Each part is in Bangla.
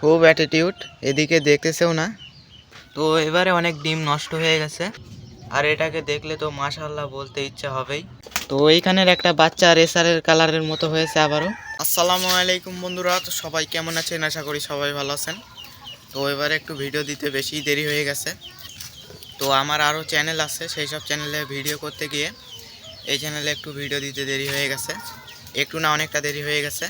খুব অ্যাটিটিউড এদিকে দেখতেছেও না। তো এবারে অনেক ডিম নষ্ট হয়ে গেছে। আর এটাকে দেখলে তো মাশাল্লাহ বলতে ইচ্ছা হবেই। তো এইখানের একটা বাচ্চা রেসারের কালারের মতো হয়েছে আবারও। আসসালামু আলাইকুম বন্ধুরা, তো সবাই কেমন আছেন? আশা করি সবাই ভালো আছেন। তো এবারে একটু ভিডিও দিতে বেশি দেরি হয়ে গেছে। তো আমার আরও চ্যানেল আছে, সেই সব চ্যানেলে ভিডিও করতে গিয়ে এই চ্যানেলে একটু ভিডিও দিতে দেরি হয়ে গেছে। একটু না অনেকটা দেরি হয়ে গেছে।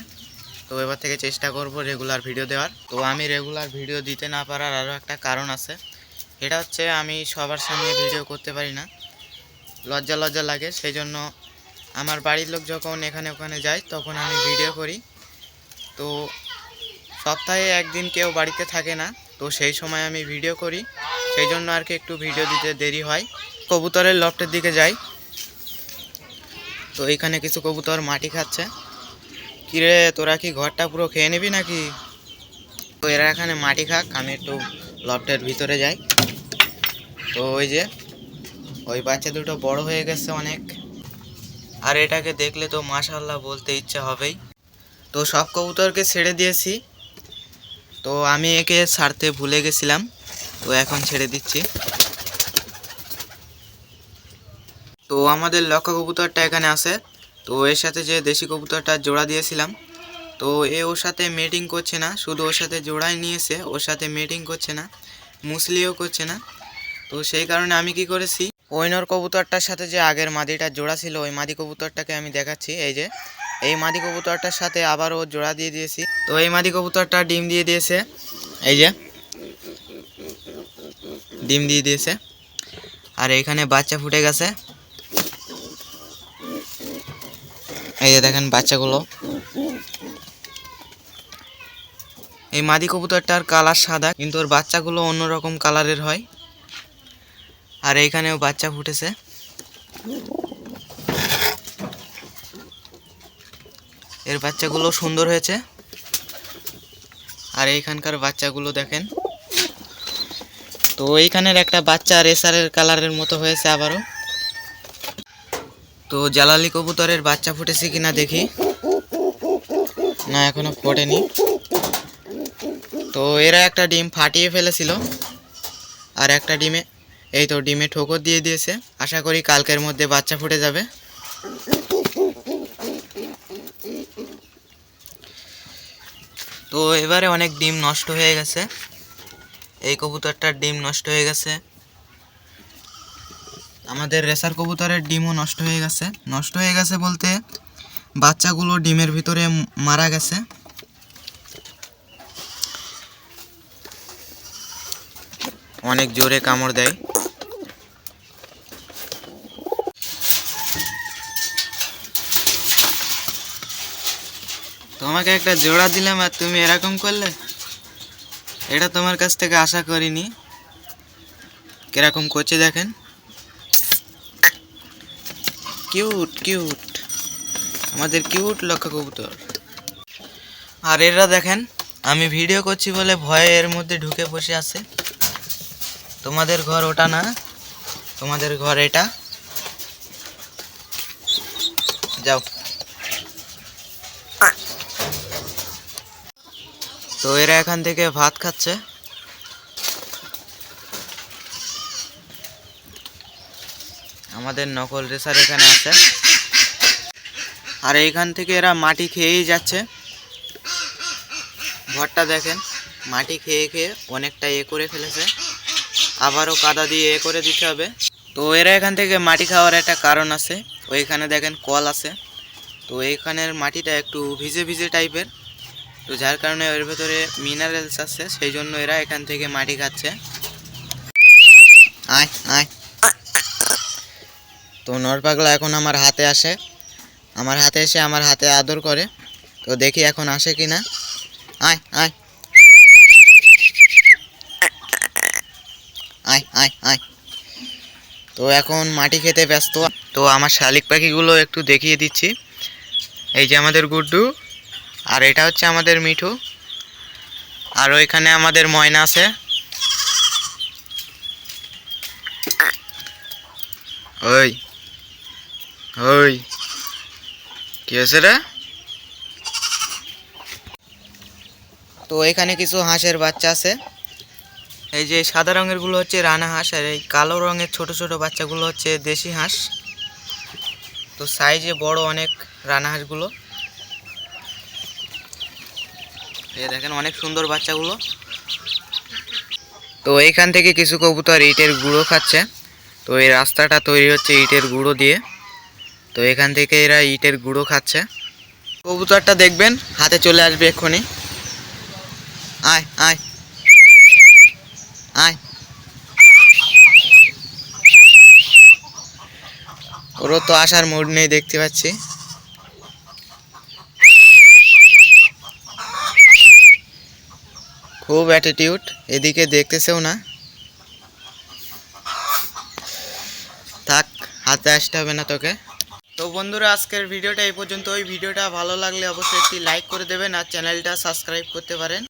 তো এবার থেকে চেষ্টা করব রেগুলার ভিডিও দেওয়ার। তো আমি রেগুলার ভিডিও দিতে না পারার আরও একটা কারণ আছে। এটা হচ্ছে আমি সবার সামনে ভিডিও করতে পারি না। লজ্জা লজ্জা লাগে সেই জন্য আমার বাড়ির লোক যখন এখানে ওখানে যায়, তখন আমি ভিডিও করি। তো সপ্তাহে একদিন কেউ বাড়িতে থাকে না, তো সেই সময় আমি ভিডিও করি। সেই জন্য আর কি একটু ভিডিও দিতে দেরি হয়। কবুতরের লফটের দিকে যাই। তো এখানে কিছু কবুতর মাটি খাচ্ছে। কিরে, তোরা কি ঘরটা পুরো খেয়ে নিবি নাকি? তো এরা এখানে মাটি খাক, আমি একটু লফটের ভিতরে যাই। তো ওই যে, ওই বাচ্চা দুটো বড় হয়ে গেছে অনেক। আর এটাকে দেখলে তো মাশাল্লাহ বলতে ইচ্ছা হবেই। তো সব কবুতরকে ছেড়ে দিয়েছি। তো আমি একে ছাড়তে ভুলে গেছিলাম, তো এখন ছেড়ে দিচ্ছি। তো আমাদের লক্ষ্য কবুতরটা এখানে আছে। তো এর সাথে যে দেশি কবুতরটা জোড়া দিয়েছিলাম, তো এ ওর সাথে মেটিং করছে না, শুধু ওর সাথে জোড়াই নিয়েছে, ওর সাথে মেটিং করছে না, মুসলিও করছে না। তো সেই কারণে আমি কি করেছি, ওইনর কবুতরটার সাথে যে আগের মাদিটা জোড়া ছিল, ওই মাদি কবুতরটাকে আমি দেখাচ্ছি, এই যে, এই মাদি কবুতরটার সাথে আবার ও জোড়া দিয়ে দিয়েছি। তো এই মাদি কবুতরটা ডিম দিয়ে দিয়েছে, এই যে, ডিম দিয়ে দিয়েছে, আর এইখানে বাচ্চা ফুটে গেছে। এই যে দেখেন বাচ্চাগুলো। এই মাদি কবুতরটার কালার সাদা, কিন্তু ওর বাচ্চাগুলো অন্যরকম কালারের হয়। আর এইখানেও বাচ্চা ফুটেছে। এর বাচ্চাগুলো সুন্দর হয়েছে। আর এইখানকার বাচ্চাগুলো দেখেন। তো এইখানের একটা বাচ্চা রেসারের কালারের মতো হয়েছে আবারও। তো জালালি কবুতরের বাচ্চা ফুটেছে কিনা দেখি। না, এখনও ফোটেনি। তো এরা একটা ডিম ফাটিয়ে ফেলেছিল। আর একটা ডিমে, এই তো ডিমে ঠোকর দিয়ে দিয়েছে। আশা করি কালকের মধ্যে বাচ্চা ফুটে যাবে। তো এবারে অনেক ডিম নষ্ট হয়ে গেছে। এই কবুতরটার ডিম নষ্ট হয়ে গেছে। আমাদের রেসার কবুতরের ডিমও নষ্ট হয়ে গেছে। নষ্ট হয়ে গেছে বলতে বাচ্চাগুলো ডিমের ভিতরে মারা গেছে। অনেক জোরে কামড় দেয়। তোমাকে একটা জোড়া দিলাম আর তুমি এরকম করলে? এটা তোমার কাছ থেকে আশা করিনি। কীরকম করছে দেখেন। কিউট কিউট আমাদের কিউট লক্ষ্য কবুতর। আর এরা দেখেন, আমি ভিডিও করছি বলে ভয়ে এর মধ্যে ঢুকে বসে আছে। তোমাদের ঘর ওটা না, তোমাদের ঘর এটা। যাও। তো এরা এখান থেকে ভাত খাচ্ছে। আমাদের নকল রেসার এখানে আছে। আর এইখান থেকে এরা মাটি খেয়েই যাচ্ছে। ঘরটা দেখেন, মাটি খেয়ে খেয়ে অনেকটা এ করে ফেলেছে। আবারও কাদা দিয়ে এ করে দিতে হবে। তো এরা এখান থেকে মাটি খাওয়ার একটা কারণ আছে। ওইখানে দেখেন কল আছে। তো এইখানের মাটিটা একটু ভিজে ভিজে টাইপের। তো যার কারণে এর ভেতরে মিনারেলস আছে, সেই জন্য এরা এখান থেকে মাটি খাচ্ছে। আয়। তো নরপাগলা এখন আমার হাতে আসে। আমার হাতে এসে আমার হাতে আদর করে। তো দেখি এখন আসে কি না আয় আয়। আয় আয় আয়। তো এখন মাটি খেতে ব্যস্ত। তো আমার শালিক পাখিগুলো একটু দেখিয়ে দিচ্ছি। এই যে আমাদের গুড্ডু, আর এটা হচ্ছে আমাদের মিঠু। আর ওইখানে আমাদের ময়না আছে। ওই। ওই, কি হয়েছে রে? তো এখানে কিছু হাঁসের বাচ্চা আছে। এই যে সাদা রঙেরগুলো হচ্ছে রানা হাঁস আর এই কালো রঙের ছোট ছোট বাচ্চাগুলো হচ্ছে দেশি হাঁস। তো সাইজে বড় অনেক রানা হাঁসগুলো। দেখেন অনেক সুন্দর বাচ্চাগুলো। তো এইখান থেকে কিছু কবুতর ইটের গুঁড়ো খাচ্ছে। তো এই রাস্তাটা তৈরি হচ্ছে ইটের গুঁড়ো দিয়ে। তো এখান থেকে এরা ইটের গুঁড়ো খাচ্ছে। কবুতরটা দেখবেন, হাতে চলে আসবে এক্ষুনি। আয় আয়। আয়। ওরও তো আসার মুড নেই দেখতে পাচ্ছি। খুব অ্যাটিটিউড এদিকে দেখতেছেও না। থাক, হাতে আসতে হবে না তোকে। তো বন্ধুরা, আজকের ভিডিওটা এই পর্যন্ত। ওই ভিডিওটা ভালো লাগলে অবশ্যই একটি লাইক করে দেবেন আর চ্যানেলটা সাবস্ক্রাইব করতে পারেন।